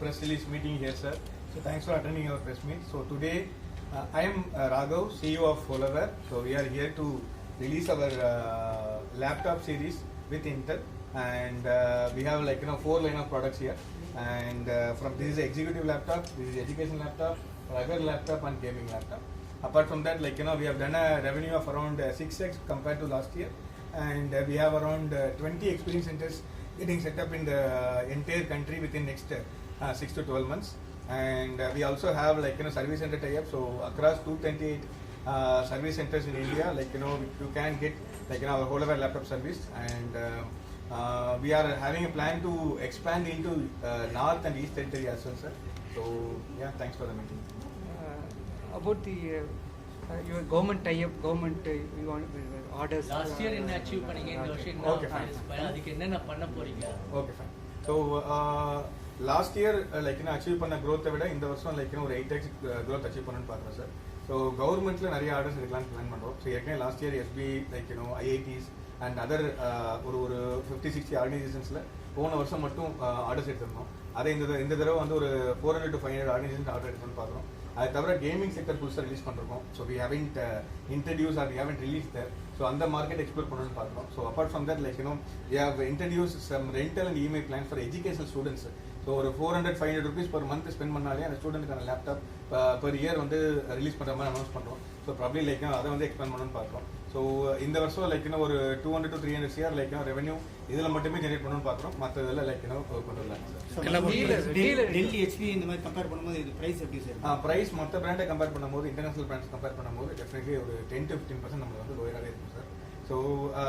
press release meeting here, sir. So thanks for attending our press meet. So today, uh, I am uh, Raghav, CEO of Holaware. So we are here to release our uh, laptop series with Intel, and uh, we have like you know four line of products here. And uh, from this is executive laptop, this is education laptop, regular laptop, and gaming laptop. Apart from that, like you know, we have done a revenue of around uh, 6x compared to last year, and uh, we have around uh, 20 experience centers getting set up in the entire country within next uh, 6 to 12 months. And uh, we also have like you know service center tie-up. So across 228 uh, service centers in India, like you know, you can get like you know our whole of our laptop service and. Uh, uh, we are having a plan to expand into uh, north and east territory as well, sir. So yeah, thanks for the meeting. Uh, about the your government tie-up, government uh, you want uh, orders. Year என்ன achieve பண்ணீங்க? இந்த வருஷம் என்ன Okay, fine. plans? அதுக்கு என்னென்ன பண்ண போறீங்க? Okay fine so last year like இன்னும் அச்சீவ் பண்ண growth-அ விட இந்த வருஷம் லைக் ஒரு எயிட் எக்ஸ் growth அச்சீவ் பண்ணணும்னு பார்க்குறோம் சார் ஸோ கவர்மெண்ட்டில் நிறைய ஆர்டர்ஸ் எடுக்கலாம்னு பிளான் பண்ணுறோம் ஸோ ஏற்கனவே last year SP like you know IITs and other ஒரு ஒரு ஃபிஃப்டி சிக்ஸ்டி ஆர்கனைசேஷன்ஸில் போன வருஷம் மட்டும் ஆர்டர்ஸ் எடுத்திருந்தோம். அதை இந்த இந்த தடவை வந்து ஒரு four hundred to five hundred organisation order எடுக்கணும்னு பார்க்குறோம். அது தவிர கேமிங் செக்டர் புதுசாக ரிலீஸ் பண்ணிருக்கோம். So we haven't introduce or we haven't release there so அந்த மார்க்கெட் எக்ஸ்ப்ளோர் பண்ணணும்னு பார்க்குறோம். So apart from that like you know we have introduce some rental and email plan for education students so ஒரு four hundred five hundred rupees per month spend பண்ணாலே அந்த ஸ்டூடெண்ட்டுக்கான laptop per year வந்து release பண்ணுற மாதிரி announce பண்ணுறோம் so probably like அதை வந்து எக்ஸ்பேண்ட் பண்ணணும்னு பார்க்குறோம். ஸோ இந்த வருஷம் லைக் இன்னும் ஒரு two hundred to three hundred CR like revenue இதில் மட்டுமே ஜெனரேட் பண்ணணும்னு பார்க்குறோம். மற்ற இதில் லைக் கொண்டு வரலாம் டெல்லி ஹெச்பி இந்த மாதிரி கம்பேர் பண்ணும்போது இது பிரைஸ் எப்படி சார் ப்ரைஸ் மற்ற பிராண்டை கம்பேர் பண்ணும்போது இன்டர்நேஷனல் பிராண்ட்ஸ் கம்பேர் பண்ணும்போது டெஃபினெட்லி ஒரு டென் டு ஃபிஃப்டின் பர்சன்ட் நம்மளுக்கு வந்து லோயராகவே இருக்கும் sir so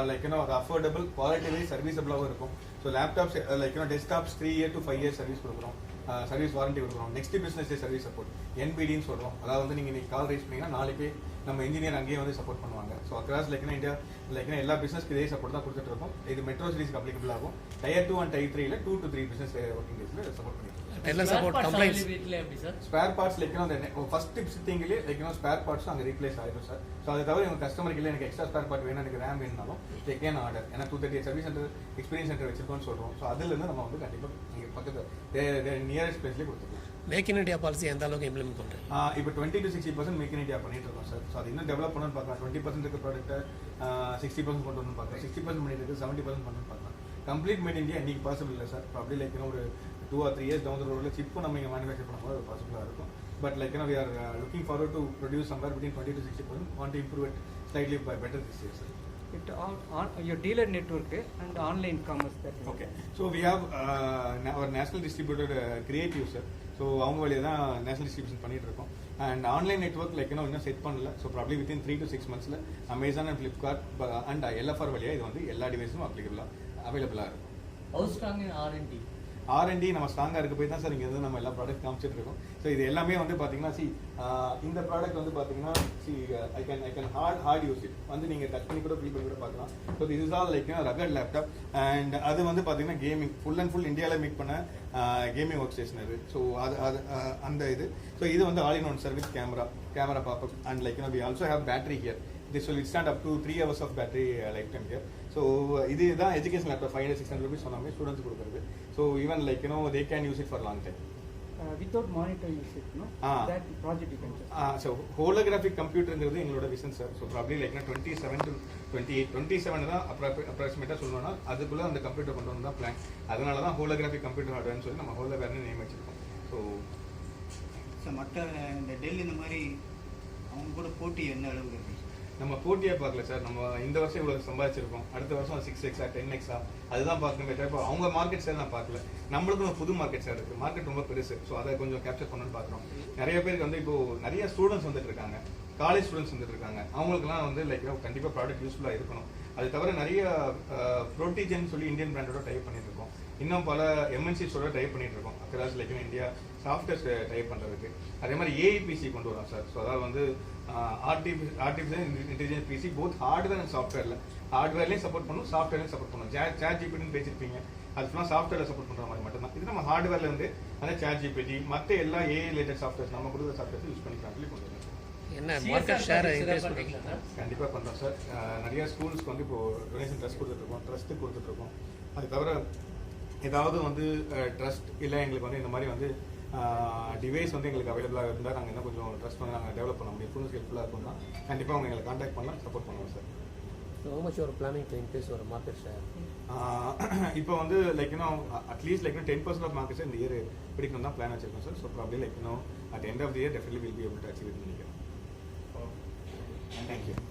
like you know அது அஃபோர்டபுள் குவாலிட்டி சர்வீசபிளாகவும் இருக்கும். So laptops like you know desktops three year to five years service கொடுக்குறோம். Uh, சர்வீஸ் வாரண்டி கொடுக்குறோம். Next business day service support என்பிடின்னு சொல்கிறோம் அதாவது வந்து நீங்கள் இன்னைக்கு கால் ரைஸ் பண்ணீங்கன்னா நாளைக்கு நம்ம இன்ஜினியர் அங்கேயே வந்து சப்போர்ட் பண்ணுவாங்க. ஸோ அக்ராஸ் லைக்னா இந்தியா லைக்னா எல்லா பிஸ்னஸ்க்கு இதே சப்போர்ட் தான் கொடுத்துட்டு இருக்கோம். இது மெட்ரோ சீரிஸ்க்கு அப்ளிகபிள் ஆகும். டயர் டூ அண்ட் டயர் த்ரீல two to three business working டேஸில் சப்போர்ட் பண்ணிட்டு availability எப்படி சார் ஸ்பேர் பார்ட்ஸ் லைக் அந்த ஃபர்ஸ்ட் சிட்டிங்லேயே லைக் ஸ்பேர் பார்ட்ஸ் அங்கே ரீப்ளேஸ் ஆயிடும் சார் ஸோ அதை தவிர எங்கள் கஸ்டமருக்கு இல்லை எனக்கு எக்ஸ்ட்ரா ஸ்பேர் பார்ட் வேணும் எனக்கு ரேம் வேணும்னாலும் டேக் ஏன் ஆர்டர் ஏன்னா two thirty service centre experience centre வச்சிருக்கோம்னு சொல்கிறோம் ஸோ அதுலேருந்து நம்ம வந்து கண்டிப்பாக நீங்கள் பக்கத்தில் நியரஸ்ட் பிளேஸ்லேயே கொடுத்துருக்கோம் மேக் இன் இந்தியா பாலிசி எந்த அளவுக்கு இம்ப்ளிமெண்ட் பண்ணுறீங்க ஆஹ் இப்போ twenty to sixty percent make in India பண்ணிட்டு இருக்கோம் சார் ஸோ அது இன்னும் டெவலப் பண்ணணும்னு பார்க்கலாம் டுவெண்ட்டி பர்சன்ட் இருக்க ப்ராடக்ட்டை சிக்ஸ்டி பர்சன்ட் கொண்டு வரணும் பார்க்கலாம் சிக்ஸ்டி பர்சன்ட் பண்ணிட்டு இருக்கு செவன்ட்டி பர்சன்ட் பண்ணணும்னு பார்க்கலாம் கம்ப்ளீட் மேட் இந்தியா இன்னைக்கு பாசிபிள் இல்லை சார் ப்ராப்ளி லைக் ஒரு two or three years down ரோடில் சிப்பும் நம்ம இங்கே மேனுஃபேக்சர் பண்ணும்போது அது பாசிபிளாக இருக்கும். But like we are looking forward to produce somewhere between twenty to sixty percent want to improve it slightly better this year sir It on, on your dealer network and online commerce that is. Okay so we have our national distributor create user so அவங்க வழியாக தான் national distribution பண்ணிட்டு இருக்கோம். And online network like இன்னும் இன்னும் set பண்ணல. So probably within three to six மந்த்ஸில் Amazon and Flipkart and LFR வழியாக இது வந்து எல்லா டிவைஸும் அப்ளிகபிளாக அவைலபிளாக இருக்கும். How strong in R and D R and D நம்ம ஸ்ட்ராங்காக இருக்க போய் தான் சார் இங்கே வந்து நம்ம எல்லா ப்ராடக்ட் காமிச்சிட்டு இருக்கோம். ஸோ இது எல்லாமே வந்து பார்த்தீங்கன்னா சி இந்த ப்ராடக்ட் வந்து பார்த்தீங்கன்னா see I can I can hard hard use it வந்து நீங்கள் டச் பண்ணி கூட ஃபீல் பண்ணி கூட பார்க்கலாம். ஸோ இது is all like rugged laptop and அது வந்து பார்த்தீங்கன்னா கேமிங் ஃபுல் அண்ட் ஃபுல் இந்தியாவில் மேக் பண்ண கேமிங் ஒர்க் ஸ்டேஷன் அது. ஸோ அது அது அந்த இது. ஸோ இது வந்து all in one service camera camera popup and like we also have battery here this will stand up to three hours of battery life time here so இது தான் education laptop five hundred six hundred rupees சொன்னாங்க students கொடுக்குறது so even like you know they can use it for long time Uh, without monitor use it, no? Ah. That project you can just. So holographic கம்ப்யூட்டருங்கிறது எங்களோட vision sir so probably லைக்னா twenty seven to twenty eight twenty seven தான் அப்ராக்சிமேட்டாக சொல்லணும்னா அதுக்குள்ளே அந்த computer கொண்டு வந்து தான் plan அதனால தான் ஹோலோகிராஃபிக் கம்ப்யூட்டர் ஹார்ட்வேர்னு சொல்லி நம்ம ஹோலோவேர்னு நேம் வச்சிருக்கோம் ஸோ சார் மற்ற இந்த டெல்லி இந்த மாதிரி அவங்க கூட போட்டி எந்த அளவுக்கு இருக்கு நம்ம போட்டியே பார்க்கல சார். நம்ம இந்த வருஷம் இவ்வளோ சம்பாதிச்சிருக்கோம். அடுத்த வருஷம் சிக்ஸ் எக்ஸா டென் எக்ஸா அதுதான் பார்க்கணுமே தவிர இப்போ அவங்க மார்க்கெட் ஷேர் நான் பார்க்கல. நம்மளுக்கும் ஒரு புது மார்க்கெட் ஷேர் இருக்குது மார்க்கெட் ரொம்ப பெருசு. ஸோ அதை கொஞ்சம் கேப்சர் பண்ணணும்னு பார்க்குறோம். நிறைய பேருக்கு வந்து இப்போ நிறைய ஸ்டூடெண்ட்ஸ் வந்துட்டு இருக்காங்க. காலேஜ் ஸ்டூடெண்ட்ஸ் வந்துட்டு இருக்காங்க அவங்களுக்குலாம் வந்து லைக் கண்டிப்பாக ப்ராடக்ட் யூஸ்ஃபுல்லாக இருக்கணும். அது தவிர நிறைய ப்ரோட்டிஜன் சொல்லி இந்தியன் பிராண்டோட டைப் பண்ணிட்டு இருக்கோம் இன்னும் பல எம்என்சிஸோட டைப் பண்ணிட்டு இருக்கோம் across like India softwares type பண்ணுறதுக்கு அதே மாதிரி ஏஐபிசி கொண்டு வரோம் சார் ஸோ அதாவது வந்து artificial artificial intelligence PC both hardware and சாஃப்ட்வேரில் ஹார்ட்வேர்லேயும் சப்போர்ட் பண்ணும் சாஃப்ட்வேர்லையும் சப்போர்ட் பண்ணும். ஜே சேட் ஜிபிடின்னு பேசியிருப்பீங்க அது ஃபுல்லாக சாஃப்ட்வேரில் சப்போர்ட் பண்ணுற மாதிரி மட்டும்தான். இது நம்ம ஹார்ட்வேர்லேருந்து அந்த சேட் ஜிபிடி மற்ற எல்லா ஏஐ ரிலேட்டட் சாஃப்ட்வேர்ஸ் நம்ம கொடுக்குற சாஃப்ட்வேர்ஸ் யூஸ் பண்ணிக்கலாம் சொல்லி கொண்டு வரோம் என்ன மார்க்கெட் ஷேர் இன்க்ரீஸ் சார் கண்டிப்பாக பண்ணுறோம் சார் நிறைய ஸ்கூல்ஸ்க்கு வந்து இப்போ டொனேஷன் ட்ரஸ்ட் கொடுத்துட்ருக்கோம் ட்ரஸ்ட்டு கொடுத்துட்ருக்கோம் அது தவிர ஏதாவது வந்து ட்ரஸ்ட் இல்லை எங்களுக்கு வந்து இந்த மாதிரி வந்து டிவைஸ் வந்து எங்களுக்கு அவைலபிளாக இருந்தால் நாங்கள் இன்னும் கொஞ்சம் ட்ரஸ்ட் வந்து நாங்கள் டெவலப் பண்ண முடியும். ஸ்டூடெண்ட்ஸ் ஹெல்ப்ஃபுல்லாக இருக்கும்னா கண்டிப்பாக அவங்க எங்களை காண்டாக்ட் பண்ணலாம் சப்போர்ட் பண்ணுவோம் sir you are planning to increase your market share? இப்போ வந்து லைக் இன்னும் at least like ten percent of markets இந்த இயர் பிடிக்கணும் தான் பிளான் வச்சிருக்கோம் sir so probably like at end of the year definitely will be able to achieve it நினைக்கிறேன் thank you